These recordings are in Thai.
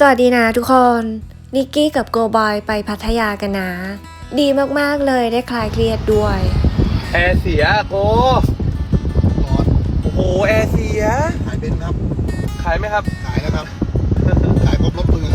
สวัสดีนะทุกคน นิกกี้กับโกบอยไปพัทยากันนะ ดีมากๆเลยได้คลายเครียดด้วย แอร์เสียโกก่อนโอ้โหแอร์เสีย ขายเป็นครับ ขายไหมครับ ขายแล้วครับ ขายครบรถมือ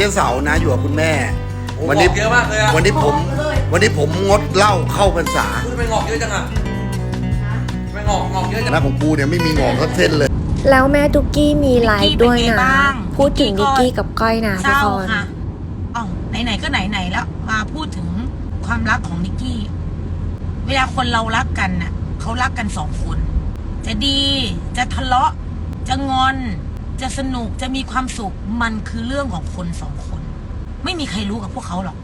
จ๊เสานะอยู่กับคุณแม่ วันี้งอกเยอะมากเลยอะ วันนี้ผม วันนี้ผมงดเหล้าเข้าพรรษา คุณไปงอกเยอะจังอะทำไม่งอกงอกเยอะจัง นะของกูเนี่ยไม่มีงอกสักเส้นเลย แล้วแม่ตุกกี้มีไลฟ์ด้วยนิกกี้เป็นนะไงบ้างพูดถึงนินิกกกี้กี้ก็กับก้อยนะเศทุกร้าคนค่ะอ๋อไหนๆก็ไหนๆแล้ว มาพูดถึงความรักของนิกกี้ เวลาคนเรารักกันน่ะเขารักกันสองคน จะดีจะทะเลาะ จะงอน จะสนุกจะมีความสุขมันคือเรื่องของคนสองคน ไม่มีใครรู้กับพวกเขาหรอก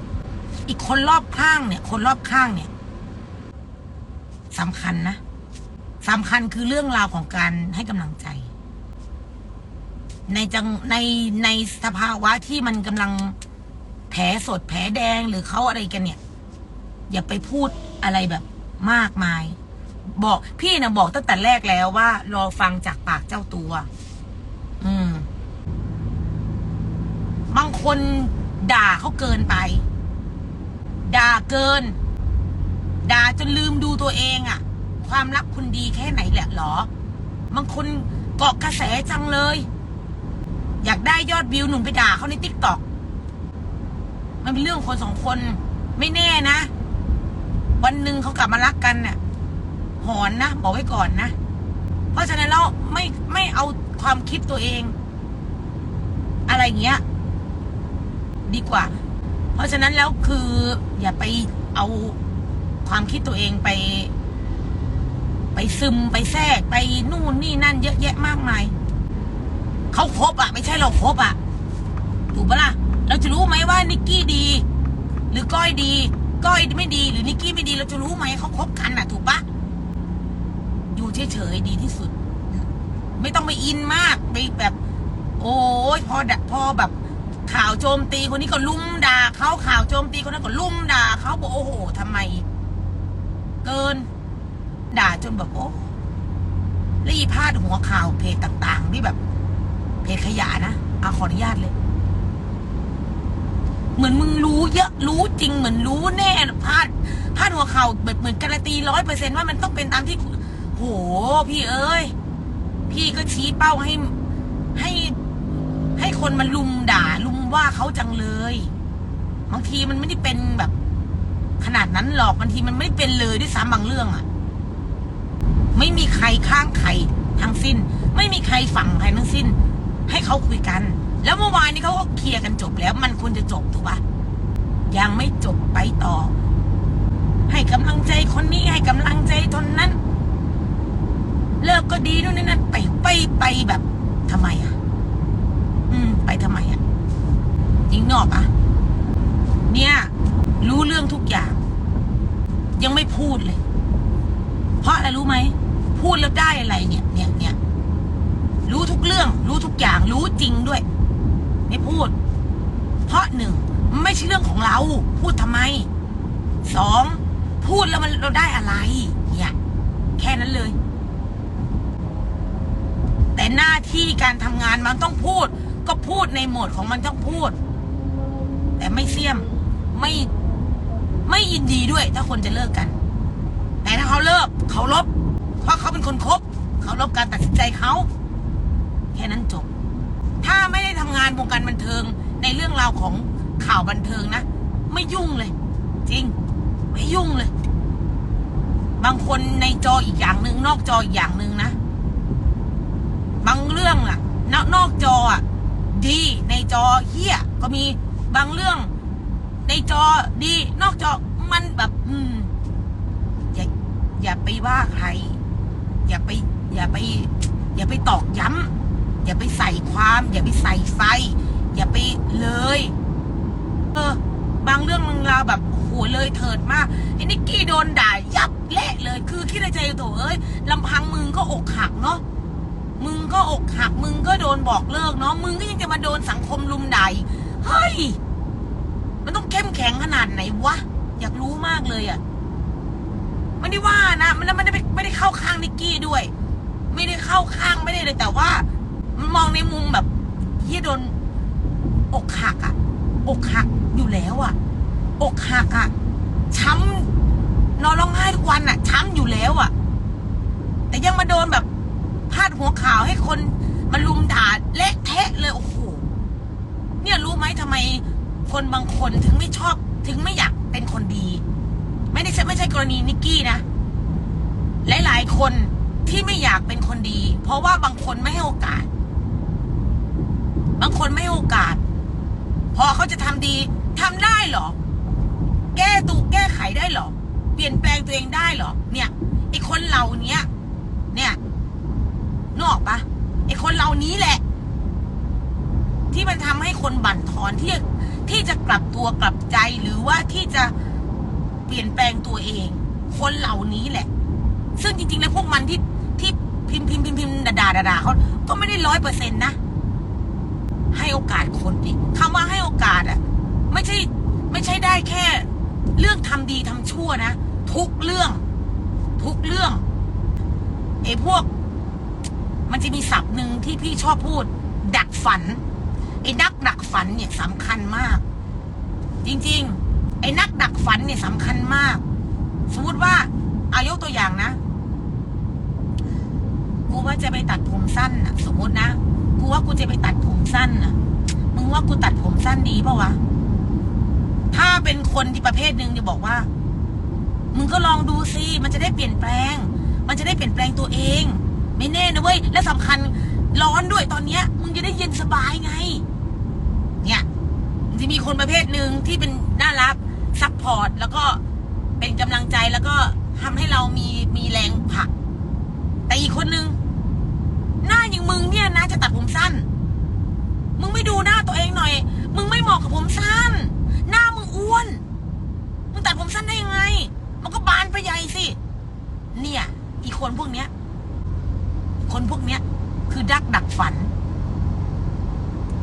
อีกคนรอบข้างเนี่ย คนรอบข้างเนี่ยสำคัญนะสำคัญคือเรื่องราวของการให้กำลังใจ ในจังในในสภาวะที่มันกำลังแผลสดแผลแดงหรือเขาอะไรกันเนี่ย อย่าไปพูดอะไรแบบมากมาย บอกพี่นะบอกตั้งแต่แรกแล้วว่ารอฟังจากปากเจ้าตัว บางคนด่าเขาเกินไป ด่าเกิน ด่าจนลืมดูตัวเองอะความรักคุณดีแค่ไหนแหละหรอ บางคนเกาะกระแสจังเลย อยากได้ยอดวิวหนุ่มไปด่าเขาในติ๊กต็อกมันเป็นเรื่องคนสองคนไม่แน่นะ วันหนึ่งเขากลับมารักกันน่ะหอนนะ บอกไว้ก่อนนะ เพราะฉะนั้นเราไม่ไม่เอา ความคิดตัวเอง อะไรเงี้ย ดีกว่า เพราะฉะนั้นแล้วคือ อย่าไปเอาความคิดตัวเองไป ไปซึมไปแทรกไปนู่นนี่นั่น เยอะแยะมากมายเขาครบอะ ไม่ใช่เราครบอะ ถูกปะล่ะ เราจะรู้ไหมว่านิกกี้ดี หรือก้อยดี ก้อยไม่ดี หรือนิกกี้ไม่ดี เราจะรู้ไหมเขาคบกันอะ ถูกปะอยู่เฉยๆดีที่สุด ไม่ต้องไปอินมากไปแบบ โอ้ยพอพอแบบ ข่าวโจมตีคนนี้ก็ลุ่มด่าเขาข่าวโจมตีคนนั้นก็ลุ่มด่าเขาบอกโอ้โหทำไม เกิน ด่าจนแบบโอ้รีพาดหัวข่าวเพจต่าง ๆ ที่แบบ เพจขยะนะเอาขออนุญาตเลย เหมือนมึงรู้เยอะรู้จริงเหมือนรู้แน่พาดพาดหัวข่าวแบบเหมือนการันตีร้อยเปอร์เซ็นต์ว่ามันต้องเป็นตามที่โหพี่เอ้ย พี่ก็ชี้เป้าให้ให้ให้คนมาลุมด่า ลุมว่าเขาจังเลยบางทีมันไม่ได้เป็นแบบ ขนาดนั้นหรอกบางทีมันไม่เป็นเลยด้วยซ้ำบางเรื่องอะไม่มีใครข้างใครทั้งสิ้น ไม่มีใครฝั่งใครทั้งสิ้น ให้เขาคุยกัน แล้วเมื่อวานนี้เขาก็เคลียร์กันจบแล้ว มันควรจะจบถูกปะยังไม่จบไปต่อ ให้กำลังใจคนนี้ให้กำลังใจคนนั้น เลิกก็ดีนู่นนี่นั่นไปไปไปแบบทำไมอะ อืม ไปทำไมอะจริงนอกอะ เนี่ย รู้เรื่องทุกอย่าง ยังไม่พูดเลย เพราะอะไรรู้ไหมพูดแล้วได้อะไรเนี่ย เนี่ยเนี่ยรู้ทุกเรื่อง รู้ทุกอย่าง รู้จริงด้วย ไม่พูด เพราะหนึ่งไม่ใช่เรื่องของเรา พูดทำไมสองพูดแล้วมันเราได้อะไร เนี่ย แค่นั้นเลย แต่หน้าที่การทำงานมันต้องพูด ก็พูดในโหมดของมันต้องพูด แต่ไม่เสี่ยมไม่ไม่ยินดีด้วย ถ้าคนจะเลิกกัน แต่ถ้าเขาเลิกเขาลบ เพราะเขาเป็นคนคบเขาลบการตัดสินใจเขาแค่นั้นจบ ถ้าไม่ได้ทำงานวงการบันเทิงในเรื่องราวของข่าวบันเทิงนะ ไม่ยุ่งเลย จริง ไม่ยุ่งเลย บางคนในจออีกอย่างหนึ่งนอกจออีกอย่างหนึ่งนะ บางเรื่องอะนอกนอกจออะดีในจอเฮี้ยก็มีบางเรื่อง ในจอดี นอกจอมันแบบ อืม อย่าอย่าไปว่าใคร อย่าไป อย่าไป อย่าไปตอกย้ำอย่าไปใส่ความ อย่าไปใส่ไฟ อย่าไปเลย เออ บางเรื่องมึงราแบบโอ้โหเลยเถิดมากไอ้นิกกี้โดนด่ายับเละเลย คือคิดในใจโถเอ้ยลำพังมึงก็อกหักเนาะ มึงก็อกหัก มึงก็โดนบอกเลิกเนาะมึงก็ยังจะมาโดนสังคมลุมด่าอีกเฮ้ย มันต้องเข้มแข็งขนาดไหนวะ อยากรู้มากเลยอะ่ะไม่ได้ว่านะ มันไม่ได้ไม่ได้เข้าข้างนิกกี้ด้วย ไม่ได้เข้าข้างไม่ได้เลยแต่ว่า มันมองในมุมแบบเฮียโดน อกหักอะอกหักอยู่แล้วอะอกหักอะช้ำนอนร้องไห้ทุกวันอะช้ำอยู่แล้วอะแต่ยังมาโดนแบบ พาดหัวข่าวให้คนมาลุมด่าเละเทะเลยโอ้โหเนี่ยรู้ไหมทำไมคนบางคนถึงไม่ชอบ ถึงไม่อยากเป็นคนดี ไม่ได้ใช่ไม่ใช่กรณีนิกกี้นะหลายๆคนที่ไม่อยากเป็นคนดี เพราะว่าบางคนไม่ให้โอกาส บางคนไม่ให้โอกาส พอเขาจะทำดีทำได้หรอ แก้ตูแก้ไขได้หรอ เปลี่ยนแปลงตัวเองได้หรอ เนี่ยไอคนเหล่านี้เนี่ย นกออกปะไอคนเหล่านี้แหละ ที่มันทำให้คนบั่นทอนที่ที่จะกลับตัวกลับใจหรือว่าที่จะเปลี่ยนแปลงตัวเอง คนเหล่านี้แหละ ซึ่งจริงๆแล้วพวกมันที่ที่พิมพ์พิมพ์พิมพ์พิมพ์ด่าด่าด่าเขาก็ไม่ได้ร้อยเปอร์เซ็นต์นะ ให้โอกาสคนดิคำว่าให้โอกาสอะไม่ใช่ ไม่ใช่ได้แค่ เรื่องทำดีทำชั่วนะ ทุกเรื่อง ทุกเรื่องไอ้พวก มันจะมีศัพท์หนึ่งที่พี่ชอบพูด ดักฝันไอ้นักดักฝันเนี่ยสำคัญมาก จริงๆ ไอ้นักดักฝันเนี่ยสำคัญมาก สมมติว่าอายกตัวอย่างนะกูว่าจะไปตัดผมสั้นนะสมมตินะกูว่ากูจะไปตัดผมสั้นนะมึงว่ากูตัดผมสั้นดีปล่าวะถ้าเป็นคนที่ประเภทหนึ่งจะบอกว่า มึงก็ลองดูสิมันจะได้เปลี่ยนแปลง มันจะได้เปลี่ยนแปลงตัวเอง ไม่แน่นะเว้ย และสำคัญร้อนด้วยตอนเนี้ยมึงจะได้เย็นสบายไง เนี่ยจะมีคนประเภทหนึ่งที่เป็นน่ารักซัพพอร์ตแล้วก็เป็นกำลังใจแล้วก็ทำให้เรามีมีแรงผลัก แต่อีกคนนึง หน้าอย่างมึงเนี่ยนะจะตัดผมสั้น มึงไม่ดูหน้าตัวเองหน่อย มึงไม่เหมาะกับผมสั้น หน้ามึงอ้วน มึงตัดผมสั้นได้ยังไง มันก็บานไปใหญ่สิ เนี่ย อีกคนพวกเนี้ย คนพวกเนี้ย คือดักดักฝัน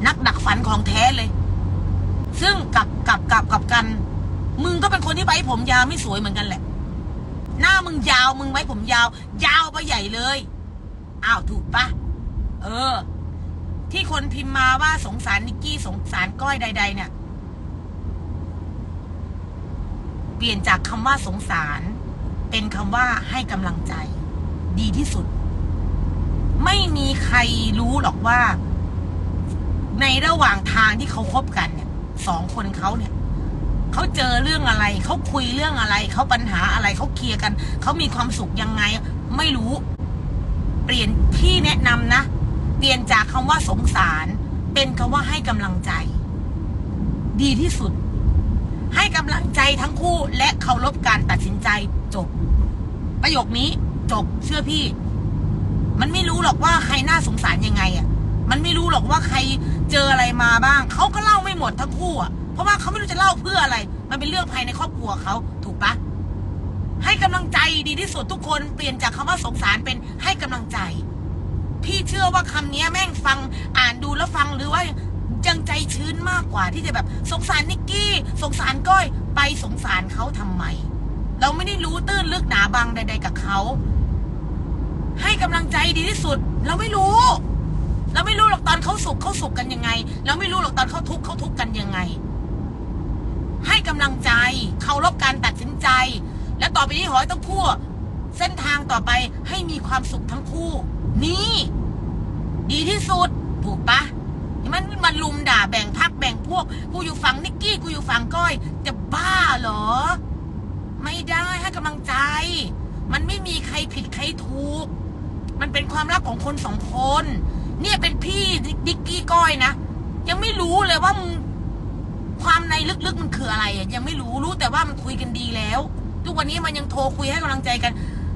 นักดักฝันของแท้เลย ซึ่งกับกับกับกับกัน มึงก็เป็นคนที่ไว้ผมยาวไม่สวยเหมือนกันแหละ หน้ามึงยาวมึงไว้ผมยาว ยาวไปใหญ่เลยอ้าวถูกปะเออ ที่คนพิมพ์มาว่าสงสารนิกกี้สงสารก้อยใด ๆ เนี่ย เปลี่ยนจากคำว่าสงสาร เป็นคำว่าให้กำลังใจ ดีที่สุด ไม่มีใครรู้หรอกว่า ในระหว่างทางที่เขาคบกันเนี่ยสองคนเขาเนี่ยเขาเจอเรื่องอะไร เขาคุยเรื่องอะไร เขาปัญหาอะไร เขาเคลียร์กัน เขามีความสุขยังไง ไม่รู้ เปลี่ยนพี่แนะนำนะ เปลี่ยนจากคำว่าสงสาร เป็นคำว่าให้กำลังใจ ดีที่สุด ให้กำลังใจทั้งคู่และเคารพการตัดสินใจจบ ประโยคนี้จบเชื่อพี่ มันไม่รู้หรอกว่าใครน่าสงสารยังไงอะ มันไม่รู้หรอกว่าใครเจออะไรมาบ้าง เขาก็เล่าไม่หมดทั้งคู่อะ เพราะว่าเขาไม่รู้จะเล่าเพื่ออะไร มันเป็นเรื่องภายในครอบครัวเขาถูกปะให้กำลังใจดีที่สุดทุกคนเปลี่ยนจากคำว่าสงสารเป็นให้กำลังใจ พี่เชื่อว่าคำนี้แม่งฟังอ่านดูแล้วฟังหรือว่ายังใจชื้นมากกว่าที่จะแบบสงสารนิกกี้ สงสารก้อยไปสงสารเขาทำไม เราไม่ได้รู้ตื้นลึกหนาบางใด ๆ กับเขา ให้กำลังใจดีที่สุด เราไม่รู้ เราไม่รู้หรอกตอนเขาสุขเขาสุขกันยังไง เราไม่รู้หรอกตอนเขาทุกข์เขาทุกข์กันยังไง ให้กำลังใจเคารพการตัดสินใจ และต่อไปนี้ขอให้ทั้งคู่เส้นทางต่อไปให้มีความสุขทั้งคู่ นี่ ดีที่สุด ถูกปะมันมันลุมด่าแบ่งพักแบ่งพวก กูอยู่ฝั่งนิกกี้กูอยู่ฝั่งก้อย จะบ้าเหรอ ไม่ได้ให้กำลังใจ มันไม่มีใครผิดใครถูก มันเป็นความรักของคนสองคน เนี่ยเป็นพี่นิกกี้ก้อยนะ ยังไม่รู้เลยว่ามึงความในลึกๆมันคืออะไรอะยังไม่รู้รู้แต่ว่ามันคุยกันดีแล้ว ทุกวันนี้มันยังโทรคุยให้กำลังใจกัน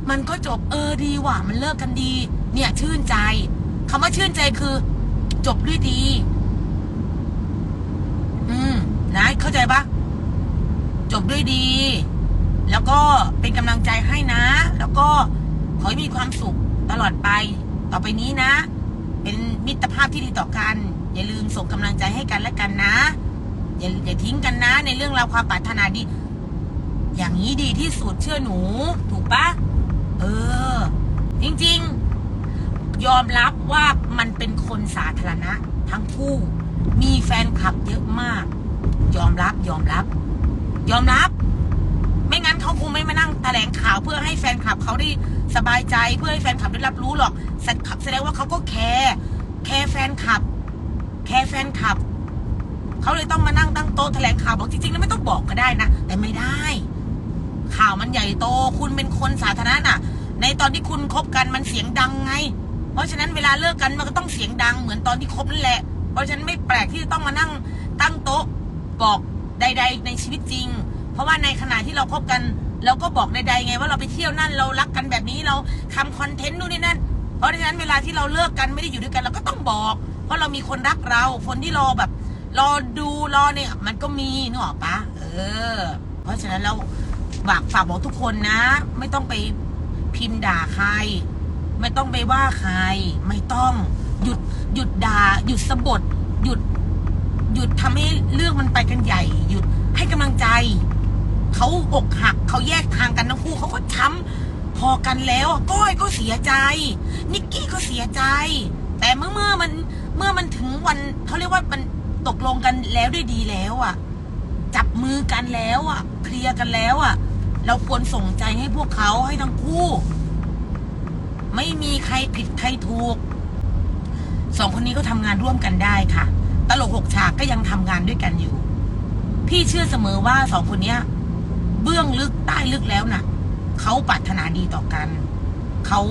มันก็จบเออดีว่ะมันเลิกกันดี เนี่ยชื่นใจคำว่าชื่นใจคือ จบด้วยดี อืมนะเข้าใจปะจบด้วยดี แล้วก็เป็นกำลังใจให้นะ แล้วก็ขอให้มีความสุข ตลอดไป ต่อไปนี้นะ เป็นมิตรภาพที่ดีต่อกัน อย่าลืมส่งกำลังใจให้กันและกันนะ อย่าอย่าทิ้งกันนะ ในเรื่องราวความปรารถนาดี อย่างนี้ดีที่สุดเชื่อหนู ถูกปะเออ จริง ๆ ยอมรับว่ามันเป็นคนสาธารณะ ทั้งคู่ มีแฟนคลับเยอะมาก ยอมรับยอมรับ ยอมรับ ไม่งั้นเขาคงไม่มานั่งแถลงข่าวเพื่อให้แฟนคลับเขาได้สบายใจเพื่อให้แฟนคลับได้รับรู้หรอกแสดงว่าเขาก็แคร์แคร์แฟนคลับ แคร์แฟนคลับเขาเลยต้องมานั่งตั้งโต๊ะแถลงข่าวบอกจริงๆแล้วไม่ต้องบอกก็ได้นะแต่ไม่ได้ ข่าวมันใหญ่โต คุณเป็นคนสาธารณะน่ะ ในตอนที่คุณคบกันมันเสียงดังไง เพราะฉะนั้นเวลาเลิกกันมันก็ต้องเสียงดังเหมือนตอนที่คบนั่นแหละ เพราะฉะนั้นไม่แปลกที่จะต้องมานั่งตั้งโต๊ะบอกใด ๆ ในชีวิตจริง เพราะว่าในขณะที่เราคบกัน เราก็บอกใดๆไง ว่าเราไปเที่ยวนั่นเรารักกันแบบนี้เราทำคอนเทนต์นู่นนี่นั่น เพราะฉะนั้นเวลาที่เราเลิกกันไม่ได้อยู่ด้วยกันเราก็ต้องบอก เพราะเรามีคนรักเรา คนที่รอแบบ รอดูรอเนี่ยมันก็มีนึกออกปะเออ เพราะฉะนั้นเราฝากฝากบอกทุกคนนะ ไม่ต้องไปพิมพ์ด่าใคร ไม่ต้องไปว่าใคร ไม่ต้องหยุดหยุดด่าหยุดสะบดหยุด หยุดทำให้เรื่องมันไปกันใหญ่ หยุดให้กำลังใจ เขาอกหักเขาแยกทางกันทั้งคู่เขาก็ช้ำพอกันแล้วก้อยก็เสียใจ นิกกี้ก็เสียใจ แต่เมื่อเมื่อมันเมื่อมันถึงวันเขาเรียกว่ามันตกลงกันแล้วด้วยดีแล้วอะ จับมือกันแล้วอะ เคลียร์กันแล้วอะ เราควรส่งใจให้พวกเขาให้ทั้งคู่ ไม่มีใครผิดใครถูกสองคนนี้ก็ทำงานร่วมกันได้ค่ะ ตลกหกฉากก็ยังทำงานด้วยกันอยู่ พี่เชื่อเสมอว่าสองคนเนี้ย เบื้องลึกใต้ลึกแล้วน่ะเขาปรารถนาดีต่อกันเขา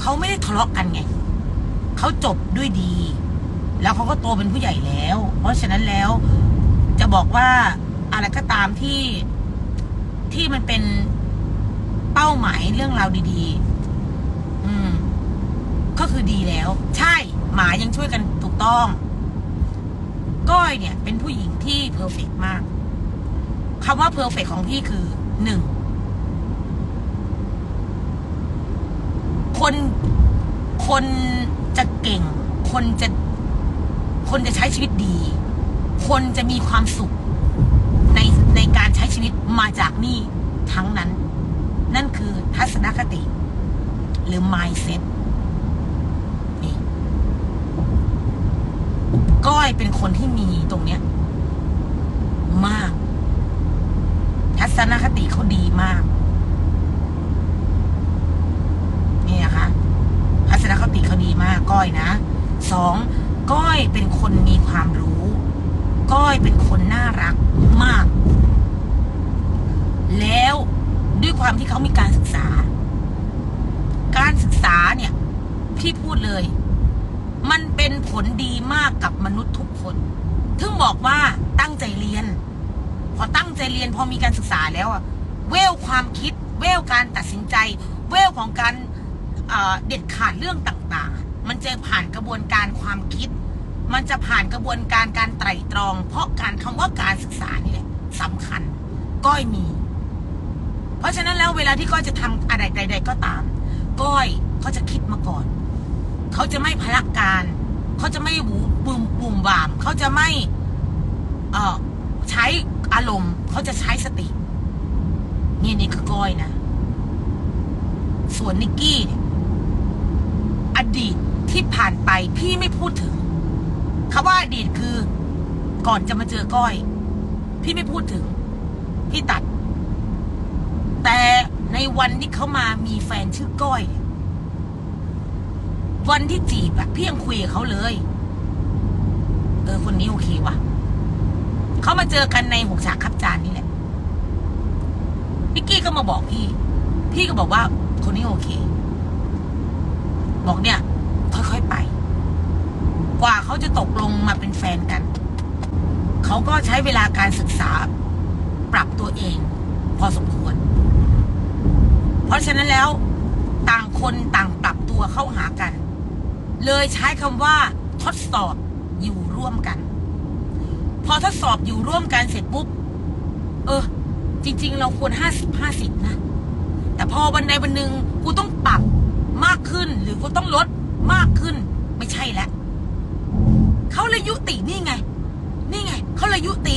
เขาไม่ได้ทะเลาะกันไงเขาจบด้วยดี แล้วเขาก็โตเป็นผู้ใหญ่แล้ว เพราะฉะนั้นแล้วจะบอกว่าอะไรก็ตามที่ที่มันเป็นเป้าหมายเรื่องราวดี ๆ อืม ก็คือดีแล้ว ใช่ หมายังช่วยกันถูกต้อง ก้อยเนี่ย เป็นผู้หญิงที่เพอร์เฟกมาก คำว่าเพอร์เฟกของพี่คือหนึ่งคนคนจะเก่ง คนจะคนจะใช้ชีวิตดี คนจะมีความสุขในในการใช้ชีวิตมาจากนี่ทั้งนั้น นั่นคือทัศนคติ หรือ mindset นี่ก้อยเป็นคนที่มีตรงเนี้ย มาก ทัศนคติเขาดีมาก นี่นะคะทัศนคติเขาดีมากก้อยนะสองก้อยเป็นคนมีความรู้ ก้อยเป็นคนน่ารักมาก แล้วด้วยความที่เขามีการศึกษา การศึกษาเนี่ยพี่พูดเลย มันเป็นผลดีมากกับมนุษย์ทุกคน ถึงบอกว่าตั้งใจเรียน พอตั้งใจเรียนพอมีการศึกษาแล้วอะเวลความคิด เวลการตัดสินใจ เวลของการเด็ดขาดเรื่องต่างๆ มันจะผ่านกระบวนการความคิด มันจะผ่านกระบวนการการไตร่ตรอง เพราะการคำว่าการศึกษานี่แหละสำคัญ ก้อยมี เพราะฉะนั้นแล้วเวลาที่ก้อยจะทำอะไรใด ๆ ก็ตาม ก้อยเขาจะคิดมาก่อน เขาจะไม่พลักการเขาจะไม่บูบุมบุ่มบามเขาจะไม่เออใช้ อารมณ์เขาจะใช้สติ นี่นี่คือก้อยนะ ส่วนนิกกี้เนี่ยอดีตที่ผ่านไปพี่ไม่พูดถึงคำว่าอดีตคือ ก่อนจะมาเจอก้อย พี่ไม่พูดถึง พี่ตัด แต่ในวันที่เขามามีแฟนชื่อก้อยวันที่จีบอะพี่ยังคุยกับเขาเลย เออคนนี้โอเคว่ะ เขามาเจอกันในหกฉากคับจานนี่แหละนิกกี้ก็มาบอกพี่ พี่ก็บอกว่าคนนี้โอเค บอกเนี่ย ค่อยๆไป กว่าเขาจะตกลงมาเป็นแฟนกัน เขาก็ใช้เวลาการศึกษา ปรับตัวเอง พอสมควร เพราะฉะนั้นแล้ว ต่างคนต่างปรับตัวเข้าหากัน เลยใช้คำว่าทดสอบอยู่ร่วมกัน พอทดสอบอยู่ร่วมกันเสร็จปุ๊บ เออ จริง ๆ เราควรห้าสิบห้าสิบนะ แต่พอวันใดวันหนึ่งกูต้องปรับมากขึ้นหรือกูต้องลดมากขึ้น ไม่ใช่แล้วเขาเลยยุตินี่ไง นี่ไงเขาเลยยุติ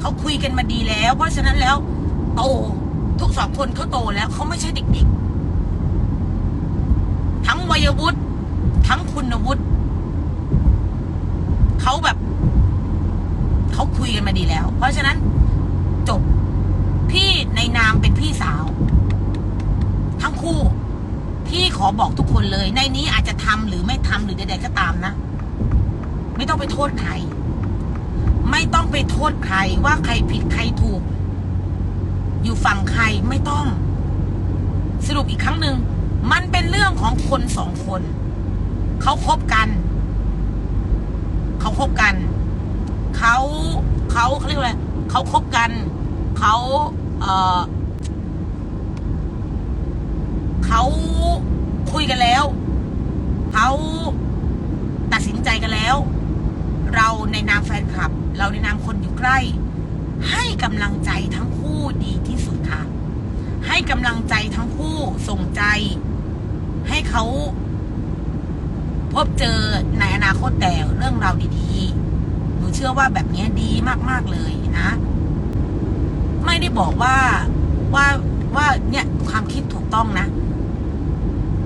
เขาคุยกันมาดีแล้ว เพราะฉะนั้นแล้ว โตทุกสองคนเขาโตแล้วเขาไม่ใช่เด็กๆ ทั้งวัยวุฒิทั้งคุณวุฒิเขาแบบ เขาคุยกันมาดีแล้ว เพราะฉะนั้นจบพี่ในนามเป็นพี่สาว ทั้งคู่ พี่ขอบอกทุกคนเลย ในนี้อาจจะทำหรือไม่ทำหรือใดๆก็ตามนะ ไม่ต้องไปโทษใคร ไม่ต้องไปโทษใครว่าใครผิดใครถูก อยู่ฝั่งใครไม่ต้อง สรุปอีกครั้งหนึ่งมันเป็นเรื่องของคนสองคน เขาคบกัน เขาคบกัน เขาเขาเขาเรียกว่าอะไรเขาคบกันเขาเออเขาคุยกันแล้วเขาตัดสินใจกันแล้ว เราในนามแฟนคลับ เราในนามคนอยู่ใกล้ ให้กำลังใจทั้งคู่ดีที่สุดค่ะ ให้กำลังใจทั้งคู่ส่งใจ ให้เขาพบเจอในอนาคตแต่เรื่องราวดีๆ ชื่อว่าแบบนี้ดีมากๆเลยนะ ไม่ได้บอกว่าว่าว่าเนี่ยความคิดถูกต้องนะ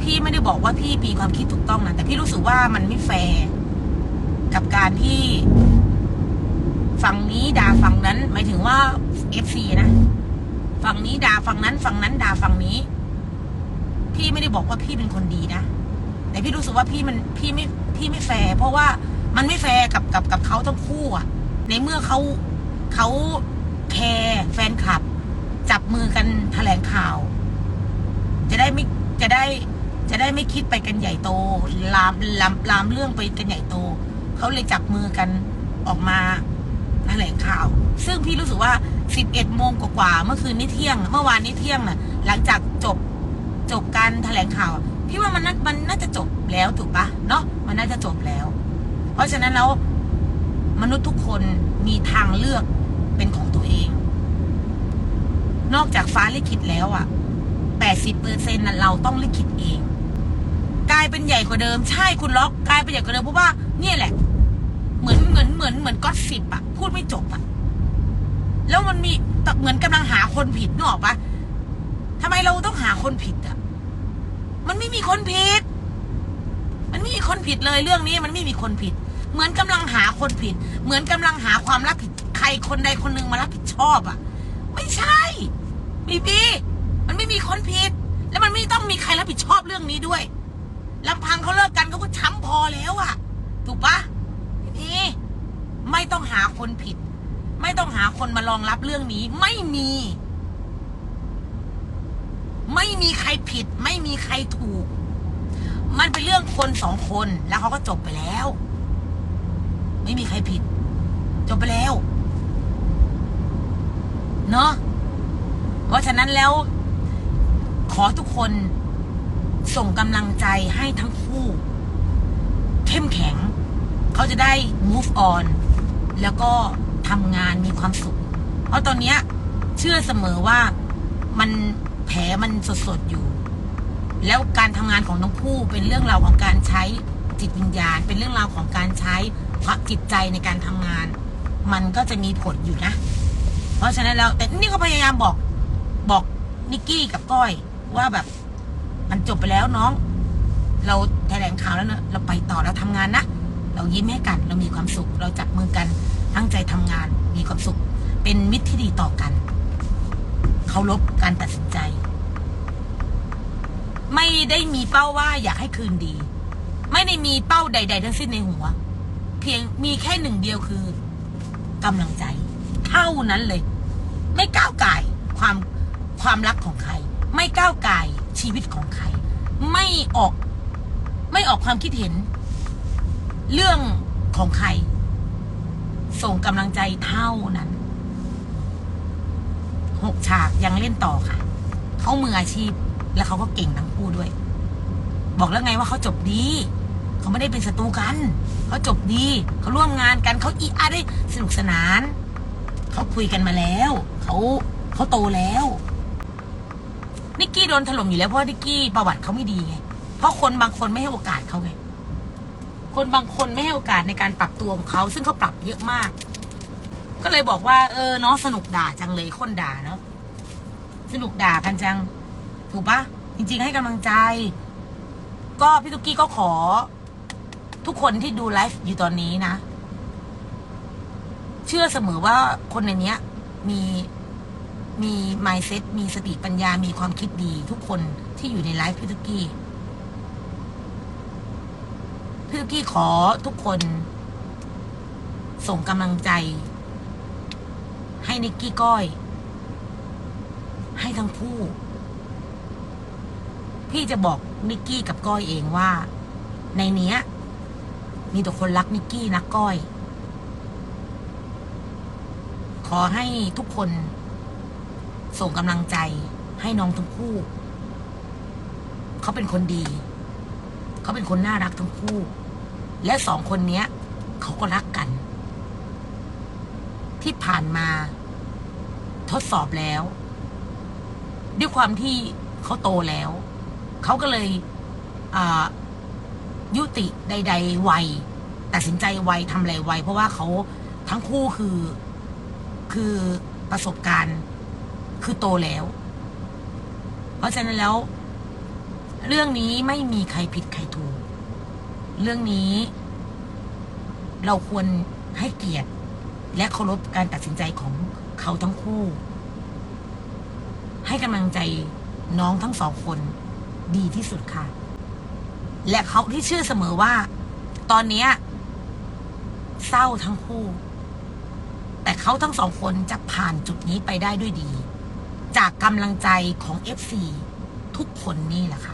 พี่ไม่ได้บอกว่าพี่มีความคิดถูกต้องนะ แต่พี่รู้สึกว่ามันไม่แฟร์กับการที่ฝั่งนี้ด่าฝั่งนั้น หมายถึงว่าเอฟซีนะฝั่งนี้ด่าฝั่งนั้นฝั่งนั้นด่าฝั่งนี้ พี่ไม่ได้บอกว่าพี่เป็นคนดีนะแต่พี่รู้สึกว่าพี่มันพี่ไม่พี่ไม่แฟร์เพราะว่า มันไม่แฟร์กับกับกับเขาทั้งคู่อะในเมื่อเขาเขาแคร์แฟนคลับ จับมือกันแถลงข่าว จะได้ไม่จะได้จะได้ไม่คิดไปกันใหญ่โต ลามลามลามเรื่องไปกันใหญ่โต เขาเลยจับมือกันออกมาแถลงข่าว ซึ่งพี่รู้สึกว่า 11 โมงกว่าเมื่อคืนนี้เที่ยง เมื่อวานนี้เที่ยงน่ะ หลังจากจบจบการแถลงข่าว พี่ว่ามันน่ามันน่าจะจบแล้วถูกปะเนาะมันน่าจะจบแล้ว เพราะฉะนั้นแล้วมนุษย์ทุกคนมีทางเลือกเป็นของตัวเอง นอกจากฟ้าลิขิตแล้วอะ80เปอร์เซ็นต์น่ะเราต้องลิขิตเอง กลายเป็นใหญ่กว่าเดิม ใช่คุณล็อกกลายเป็นใหญ่กว่าเดิมเพราะว่าเนี่ยแหละ เหมือนเหมือนเหมือนเหมือนก็สิบอะพูดไม่จบอะแล้วมันมีเหมือนกำลังหาคนผิดนึกออกปะทำไมเราต้องหาคนผิดอะมันไม่มีคนผิด มันไม่มีคนผิดเลยเรื่องนี้มันไม่มีคนผิด เหมือนกำลังหาคนผิด เหมือนกำลังหาความรับผิดใครคนใดคนหนึ่งมารับผิดชอบอะไม่ใช่บีบีมันไม่มีคนผิด แล้วมันไม่ต้องมีใครรับผิดชอบเรื่องนี้ด้วยลำพังเขาเลิกกันเขาก็ช้ำพอแล้วอะถูกปะนี่ไม่ต้องหาคนผิด ไม่ต้องหาคนมารองรับเรื่องนี้ ไม่มี ไม่มีใครผิด ไม่มีใครถูก มันเป็นเรื่องคนสองคนแล้วเขาก็จบไปแล้ว ไม่มีใครผิด จบไปแล้ว เนาะเพราะฉะนั้นแล้ว ขอทุกคนส่งกำลังใจให้ทั้งคู่ เข้มแข็ง เขาจะได้ move on แล้วก็ทำงานมีความสุข เพราะตอนนี้เชื่อเสมอว่ามันแผลมันสดๆอยู่ แล้วการทำงานของทั้งคู่เป็นเรื่องราวของการใช้จิตวิญญาณ เป็นเรื่องราวของการใช้ความจิตใจในการทำงาน มันก็จะมีผลอยู่นะ เพราะฉะนั้นแล้วแต่นี่ก็พยายามบอกบอกนิกกี้กับก้อยว่าแบบ มันจบไปแล้วน้อง เราแถลงข่าวแล้วเนะเราไปต่อเราทำงานนะเรายิ้มให้กัน เรามีความสุข เราจับมือกันตั้งใจทำงาน มีความสุข เป็นมิตรที่ดีต่อกันเคารพการตัดสินใจ ไม่ได้มีเป้าว่าอยากให้คืนดี ไม่ได้มีเป้าใด ๆ ทั้งสิ้นในหัว เพียงมีแค่หนึ่งเดียวคือกำลังใจ เท่านั้นเลย ไม่ก้าวไก่ความความรักของใคร ไม่ก้าวไก่ชีวิตของใคร ไม่ออก ไม่ออกความคิดเห็น เรื่องของใคร ส่งกำลังใจเท่านั้นหกฉากยังเล่นต่อค่ะ เขามืออาชีพ และเขาก็เก่งทั้งคู่ด้วย บอกแล้วไงว่าเขาจบดีเขาไม่ได้เป็นศัตรูกันเขาจบดีเขาร่วมงานกันเขาอีอาได้สนุกสนานเขาคุยกันมาแล้วเขาเขาโตแล้วนิกกี้โดนถล่มอยู่แล้วเพราะว่านิกกี้ประวัติเขาไม่ดีไงเพราะคนบางคนไม่ให้โอกาสเขาไงคนบางคนไม่ให้โอกาสในการปรับตัวของเขาซึ่งเขาปรับเยอะมาก ก็เลยบอกว่า เออเนาะสนุกด่าจังเลยคนด่าเนาะสนุกด่ากันจัง ถูกปะจริง ๆ ให้กำลังใจ ก็พี่ตุ๊กกี้ก็ขอ ทุกคนที่ดูไลฟ์อยู่ตอนนี้นะ เชื่อเสมอว่าคนในเนี้ยมีมี mindset มีสติปัญญา มีความคิดดีทุกคนที่อยู่ในไลฟ์พี่ตุ๊กกี้พี่ตุ๊กกี้ขอทุกคน ส่งกำลังใจ ให้นิกกี้ก้อย ให้ทั้งคู่ พี่จะบอกนิกกี้กับก้อยเองว่า ในเนี้ย มีแต่คนรักนิกกี้นักก้อย ขอให้ทุกคน ส่งกำลังใจให้น้องทั้งคู่ เขาเป็นคนดี เขาเป็นคนน่ารักทั้งคู่ และสองคนเนี้ย เขาก็รักกัน ที่ผ่านมา ทดสอบแล้ว ด้วยความที่เขาโตแล้ว เขาก็เลยยุติใด ๆ ไวตัดสินใจไวทำอะไรไว เพราะว่าเขาทั้งคู่คือคือประสบการณ์คือโตแล้ว เพราะฉะนั้นแล้ว เรื่องนี้ไม่มีใครผิดใครถูก เรื่องนี้ เราควรให้เกียรติ และเคารพการตัดสินใจของเขาทั้งคู่ ให้กำลังใจน้องทั้งสองคน ดีที่สุดค่ะ และเขาที่เชื่อเสมอว่า ตอนนี้เศร้าทั้งคู่ แต่เขาทั้งสองคนจะผ่านจุดนี้ไปได้ด้วยดี จากกำลังใจของ FC ทุกคนนี่แหละค่ะ